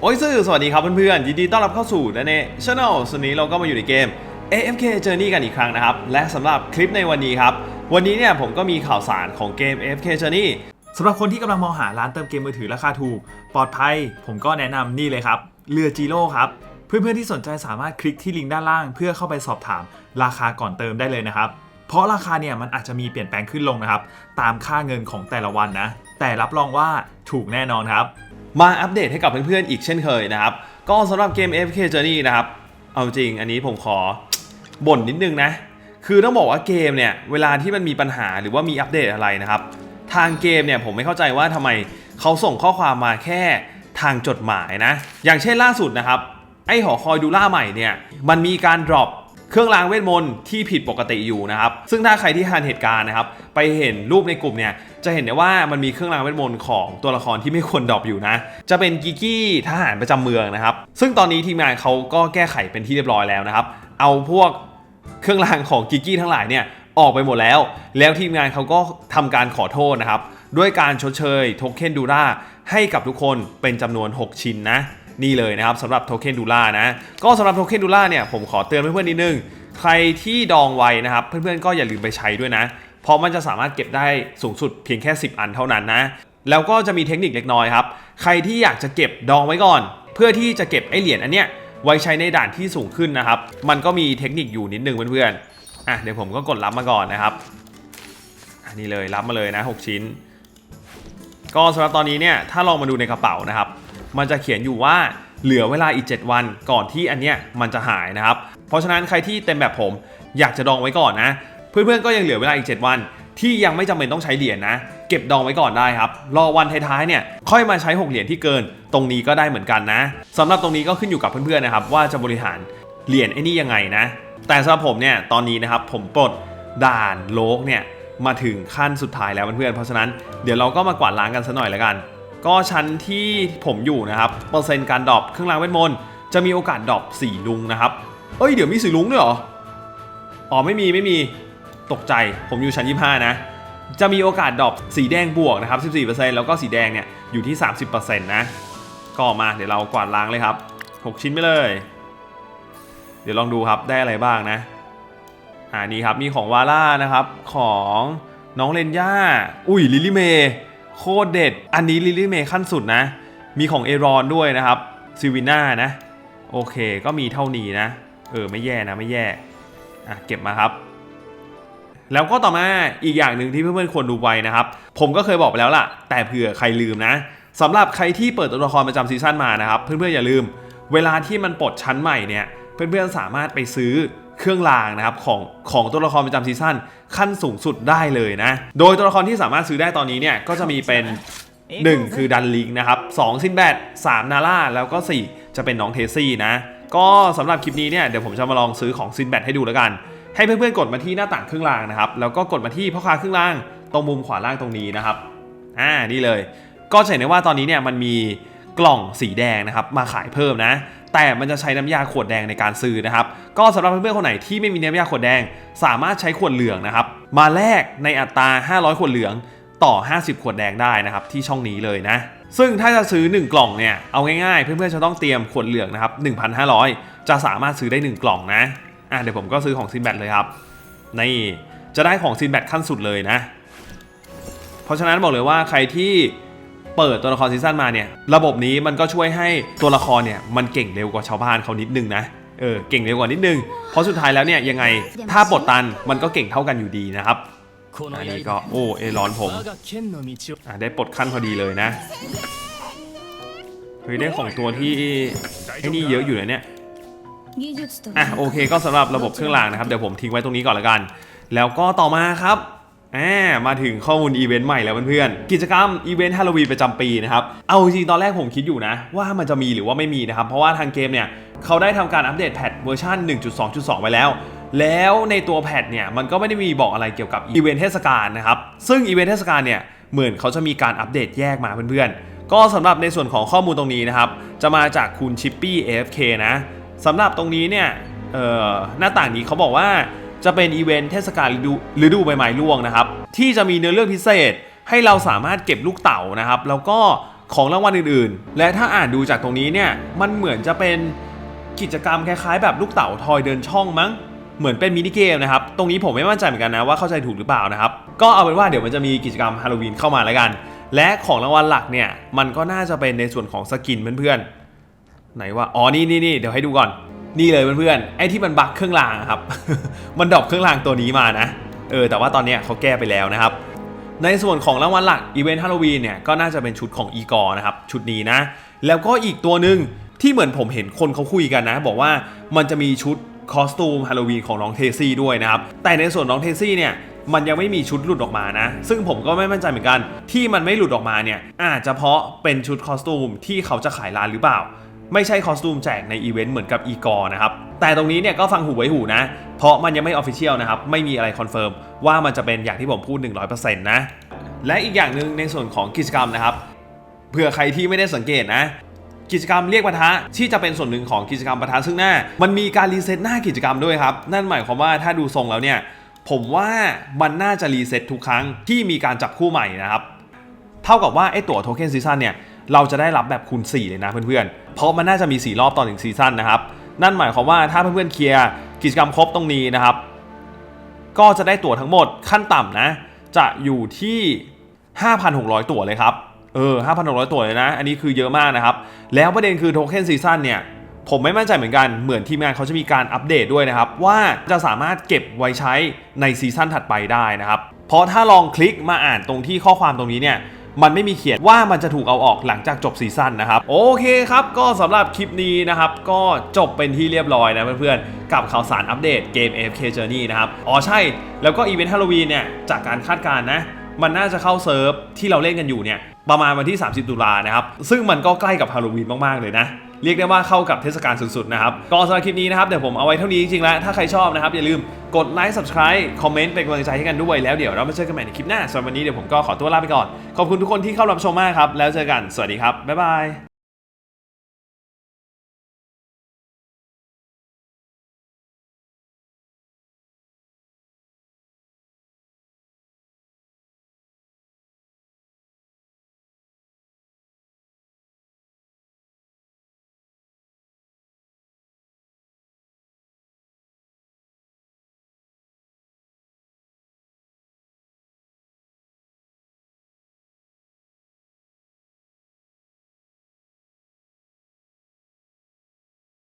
โอ้ยซื่อสวัสดีครับเพื่อนๆ ยินดีต้อนรับเข้าสู่ในในช anel สวนนี้เราก็มาอยู่ในเกม AFK Journey กันอีกครั้งนะครับ และสำหรับคลิปในวันนี้ครับ วันนี้เนี่ยผมก็มีข่าวสารของเกม AFK Journey สำหรับคนที่กำลังมองหาร้านเติมเกมมือถือราคาถูก ปลอดภัย ผมก็แนะนำนี่เลยครับ เรือจีโร่ครับ เพื่อนๆที่สนใจสามารถคลิกที่ลิงก์ด้านล่าง เพื่อเข้าไปสอบถามราคาก่อนเติมได้เลยนะครับ เพราะราคาเนี่ยมันอาจจะมีเปลี่ยนแปลงขึ้นลงนะครับ ตามค่าเงินของแต่ละวันนะ แต่รับรองว่าถูกแน่นอนครับ มาอัปเดตให้กับเพื่อนๆอีกเช่นเคยนะครับ ก็สำหรับเกม AFK Journey นะครับ เอาจริงอันนี้ผมขอบ่นนิดนึงนะ คือต้องบอกว่าเกมเนี่ย เวลาที่มันมีปัญหาหรือว่ามีอัปเดตอะไรนะครับ ทางเกมเนี่ยผมไม่เข้าใจว่าทำไมเขาส่งข้อความมาแค่ทางจดหมายนะ อย่างเช่นล่าสุดนะครับ ไอหอคอยดูล่าใหม่เนี่ย มันมีการ drop เครื่องรางเวทมนต์ที่ผิดปกติอยู่นะครับ ซึ่งถ้าใครที่ทันเหตุการณ์นะครับ ไปเห็นรูปในกลุ่มเนี่ย จะเห็นได้ว่ามันมีเครื่องรางเวทมนต์ของตัวละครที่ไม่ควรดรอปอยู่นะ จะเป็นกิกกี้ทหารประจำเมืองนะครับ ซึ่งตอนนี้ทีมงานเขาก็แก้ไขเป็นที่เรียบร้อยแล้วนะครับ เอาพวกเครื่องรางของกิกกี้ทั้งหลายเนี่ยออกไปหมดแล้ว แล้วทีมงานเขาก็ทำการขอโทษนะครับ ด้วยการชดเชยโทเค็นดูล่าให้กับทุกคนเป็นจำนวน 6 ชิ้นนะ นี่เลยนะครับสำหรับโทเค็นดูล่านะ ก็สำหรับโทเค็นดูล่าเนี่ยผมขอเตือนเพื่อนๆนิดนึง ใครที่ดองไว้นะครับ เพื่อนๆก็อย่าลืมไปใช้ด้วยนะ เพราะมันจะสามารถเก็บได้สูงสุดเพียงแค่ 10 อันเท่านั้นนะ แล้วก็จะมีเทคนิคเล็กน้อยครับ ใครที่อยากจะเก็บดองไว้ก่อน เพื่อที่จะเก็บไอเหรียญอันเนี้ยไว้ใช้ในด่านที่สูงขึ้นนะครับ มันก็มีเทคนิคอยู่นิดนึงเพื่อนๆ อะเดี๋ยวผมก็กดรับมาก่อนนะครับ อันนี้เลยรับมาเลยนะ 6 ชิ้น ก็สำหรับตอนนี้เนี่ยถ้าลองมาดูในกระเป๋านะครับ มันจะเขียนอยู่ว่าเหลือเวลาอีก 7 วันก่อนที่อันเนี้ยมันจะหายนะครับ เพราะฉะนั้นใครที่เต็มแบบผมอยากจะดองไว้ก่อนนะ เพื่อนๆก็ยังเหลือเวลาอีก 7 วัน ที่ยังไม่จำเป็นต้องใช้เหรียญนะ เก็บดองไว้ก่อนได้ครับ รอวันท้ายๆเนี่ยค่อยมาใช้ 6 เหรียญที่เกิน ตรงนี้ก็ได้เหมือนกันนะสำหรับตรงนี้ก็ขึ้นอยู่กับเพื่อนๆนะครับว่าจะบริหารเหรียญไอ้นี่ยังไงนะ แต่สำหรับผมเนี่ยตอนนี้นะครับผมปลดด่านโลกเนี่ยมาถึงขั้นสุดท้ายแล้วเพื่อนๆเพราะฉะนั้นเดี๋ยวเราก็มากวาดล้างกันสัหน่อยแล้วกัน ก็ชั้นที่ผมอยู่นะครับเปอร์เซ็นต์การดรอปเครื่องรางเวทมนต์จะมีโอกาสดรอปสี่ลุงนะครับเอ้ยเดี๋ยวมีสีลุงด้วยเหรออ๋อไม่มีไม่มี ตกใจผมอยู่ชั้น 25 นะ จะมีโอกาสดรอปสีแดงบวกนะครับ 14%แล้วก็สีแดงเนี่ยอยู่ที่ 30%นะก็มาเดี๋ยวเรากวาดล้างเลยครับ 6 ชิ้นไปเลย เดี๋ยวลองดูครับได้อะไรบ้างนะอ่านี่ครับมีของวาร่านะครับของน้องเลนย่า อุ้ยลิลิเมโคตรเด็ด อันนี้ลิลิเมขั้นสุดนะ มีของเอรอนด้วยนะครับซิวิน่านะ โอเคก็มีเท่านี้นะ เออไม่แย่นะไม่แย่ อะเก็บมาครับ แล้วก็ต่อมาอีกอย่างหนึ่งที่เพื่อนๆควรดูไว้นะครับ ผมก็เคยบอกไปแล้วล่ะ แต่เผื่อใครลืมนะสำหรับใครที่เปิดตัวละครประจำซีซั่นมานะครับ เพื่อนๆอย่าลืม เวลาที่มันปลดชั้นใหม่เนี่ยเพื่อนๆสามารถไปซื้อเครื่องรางนะครับของของตัวละครประจำซีซั่นขั้นสูงสุดได้เลยนะ โดยตัวละครที่สามารถซื้อได้ตอนนี้เนี่ยก็จะมีเป็น 1 คือดันลิงนะครับ2ซินแบด3นาร่าแล้วก็ 4 จะเป็นน้องเทซี่นะ ก็สำหรับคลิปนี้เนี่ยเดี๋ยวผมจะมาลองซื้อของซินแบดให้ดูแล้วกัน ให้เพื่อนๆกดมาที่หน้าต่างเครื่องรางนะครับแล้วก็กดมาที่พ่อค้าเครื่องรางตรงมุมขวาล่างตรงนี้นะครับอ่านี่เลย ก็จะเห็นได้ว่าตอนนี้เนี่ยมันมีกล่องสีแดงนะครับมาขายเพิ่มนะ แต่มันจะใช้น้ำยาขวดแดงในการซื้อนะครับ ก็สำหรับเพื่อนๆคนไหนที่ไม่มีน้ำยาขวดแดง สามารถใช้ขวดเหลืองนะครับ มาแลกในอัตรา 500 ขวดเหลืองต่อ 50 ขวดแดงได้นะครับ ที่ช่องนี้เลยนะ ซึ่งถ้าจะซื้อ 1 กล่องเนี่ย เอาง่ายๆ เพื่อนๆจะต้องเตรียมขวดเหลืองนะครับ 1,500 จะสามารถซื้อได้ 1 กล่องนะ อะเดี๋ยวผมก็ซื้อของซินแบทเลยครับนี่จะได้ของซินแบทขั้นสุดเลยนะ เพราะฉะนั้นบอกเลยว่าใครที่เปิดตัวละครซีซั่นมาเนี่ย ระบบนี้มันก็ช่วยให้ตัวละครเนี่ยมันเก่งเร็วกว่าชาวบ้านเขานิดนึงนะเออเก่งเร็วกว่านิดนึง เพราะสุดท้ายแล้วเนี่ยยังไงถ้าปลดตันมันก็เก่งเท่ากันอยู่ดีนะครับอันนี้ก็โอ้เอรอนผมอะได้ปลดขั้นพอดีเลยนะเฮ้ยได้ของตัวที่ไอ้นี่เยอะอยู่เลยเนี่ย อะโอเคก็สำหรับระบบเครื่องรางนะครับเดี๋ยวผมทิ้งไว้ตรงนี้ก่อนละกัน แล้วก็ต่อมาครับอ่ามาถึงข้อมูลอีเวนต์ใหม่แล้วเพื่อนๆ กิจกรรมอีเวนต์ฮาโลวีนประจำปีนะครับ เอาจริงตอนแรกผมคิดอยู่นะ ว่ามันจะมีหรือว่าไม่มีนะครับ เพราะว่าทางเกมเนี่ยเขาได้ทำการอัปเดตแพทเวอร์ชัน1.2.2 ไปแล้ว แล้วในตัวแพทเนี่ยมันก็ไม่ได้มีบอกอะไรเกี่ยวกับอีเวนต์เทศกาลนะครับ ซึ่งอีเวนต์เทศกาลเนี่ยเหมือนเขาจะมีการอัปเดตแยกมาเพื่อนๆ ก็สำหรับในส่วนของข้อมูลตรงนี้นะครับจะมาจากคุณชิปปี้ AFK นะ สำหรับตรงนี้เนี่ยหน้าต่างนี้เขาบอกว่าจะเป็นอีเวนต์เทศกาลฤดูใบไม้ร่วงนะครับ ที่จะมีเนื้อเรื่องพิเศษให้เราสามารถเก็บลูกเต่านะครับ แล้วก็ของรางวัลอื่นๆ และถ้าอ่านดูจากตรงนี้เนี่ยมันเหมือนจะเป็นกิจกรรมคล้ายๆ แบบลูกเต๋าทอยเดินช่องมั้งเหมือนเป็นมินิเกมนะครับ ตรงนี้ผมไม่มั่นใจเหมือนกันนะว่าเข้าใจถูกหรือเปล่านะครับ ก็เอาเป็นว่าเดี๋ยวมันจะมีกิจกรรมฮาโลวีนเข้ามาแล้วกัน และของรางวัลหลักเนี่ยมันก็น่าจะเป็นในส่วนของสกินเพื่อนๆ ไหนว่าอ๋อนี่นี่นี่เดี๋ยวให้ดูก่อนนี่เลยเพื่อนๆไอ้ที่มันบั๊กเครื่องรางอะครับ มันดรอปเครื่องรางตัวนี้มานะเออแต่ว่าตอนนี้เขาแก้ไปแล้วนะครับ ในส่วนของรางวัลหลักอีเวนต์ฮาโลวีนเนี่ยก็น่าจะเป็นชุดของอีกอร์นะครับชุดนี้นะ แล้วก็อีกตัวหนึ่งที่เหมือนผมเห็นคนเขาคุยกันนะ บอกว่ามันจะมีชุดคอสตูมฮาโลวีนของน้องเทซี่ด้วยนะครับ แต่ในส่วนน้องเทซี่เนี่ยมันยังไม่มีชุดหลุดออกมานะ ซึ่งผมก็ไม่มั่นใจเหมือนกัน ที่มันไม่หลุดออกมาเนี่ยอาจจะเพราะเป็นชุดคอสตูมที่เขาจะขายร้านหรือเปล่า ไม่ใช่คอสตูมแจกในอีเวนต์เหมือนกับอีกอร์นะครับ แต่ตรงนี้เนี่ยก็ฟังหูไว้หูนะ เพราะมันยังไม่ออฟฟิเชียลนะครับ ไม่มีอะไรคอนเฟิร์มว่ามันจะเป็นอย่างที่ผมพูด 100%นะ และอีกอย่างหนึ่งในส่วนของกิจกรรมนะครับ เผื่อใครที่ไม่ได้สังเกตนะ กิจกรรมเรียกปะทะที่จะเป็นส่วนหนึ่งของกิจกรรมปะทะซึ่งหน้า มันมีการรีเซ็ตหน้ากิจกรรมด้วยครับ นั่นหมายความว่าถ้าดูทรงแล้วเนี่ย ผมว่ามันน่าจะรีเซ็ตทุกครั้งที่มีการจับคู่ใหม่นะครับ เท่ากับว่าไอ้ตั๋วโทเค็นซีซั่นเนี่ย เราจะได้รับแบบคูณ 4 เลยนะเพื่อนๆ เพราะมันน่าจะมี 4 รอบตอหนึ่งซีซั่นนะครับ นั่นหมายความว่าถ้าเพื่อนๆเคลียร์กิจกรรมครบตรงนี้นะครับ ก็จะได้ตั๋วทั้งหมดขั้นต่ำนะ จะอยู่ที่ 5,600 ตั๋วเลยครับ เออ 5,600 ตั๋วเลยนะ อันนี้คือเยอะมากนะครับ แล้วประเด็นคือโทเค็นซีซั่นเนี่ยผมไม่มั่นใจเหมือนกัน เหมือนทีมงานเขาจะมีการอัปเดตด้วยนะครับ ว่าจะสามารถเก็บไว้ใช้ในซีซั่นถัดไปได้นะครับ เพราะถ้าลองคลิกมาอ่านตรงที่ข้อความตรงนี้เนี่ย มันไม่มีเขียนว่ามันจะถูกเอาออกหลังจากจบซีซั่นนะครับโอเคครับก็สำหรับคลิปนี้นะครับก็จบเป็นที่เรียบร้อยนะเพื่อนๆกับข่าวสารอัปเดตเกม AFK Journey นะครับอ๋อใช่แล้วก็อีเวนต์ฮาโลวีนเนี่ยจากการคาดการณ์นะมันน่าจะเข้าเซิร์ฟที่เราเล่นกันอยู่เนี่ยประมาณวันที่ 30 ตุลานะครับซึ่งมันก็ใกล้กับฮาโลวีนมากๆเลยนะ เรียกได้ว่าเข้ากับเทศกาลสุดๆนะครับก็สำหรับคลิปนี้นะครับเดี๋ยวผมเอาไว้เท่านี้จริงๆแล้วถ้าใครชอบนะครับอย่าลืมกดไลค์ subscribe คอมเมนต์เป็นกำลังใจให้กันด้วยแล้วเดี๋ยวเรามาเจอกันใหม่ในคลิปหน้าสำหรับวันนี้เดี๋ยวผมก็ขอตัวลาไปก่อนขอบคุณทุกคนที่เข้ารับชมมากครับแล้วเจอกันสวัสดีครับบ๊ายบาย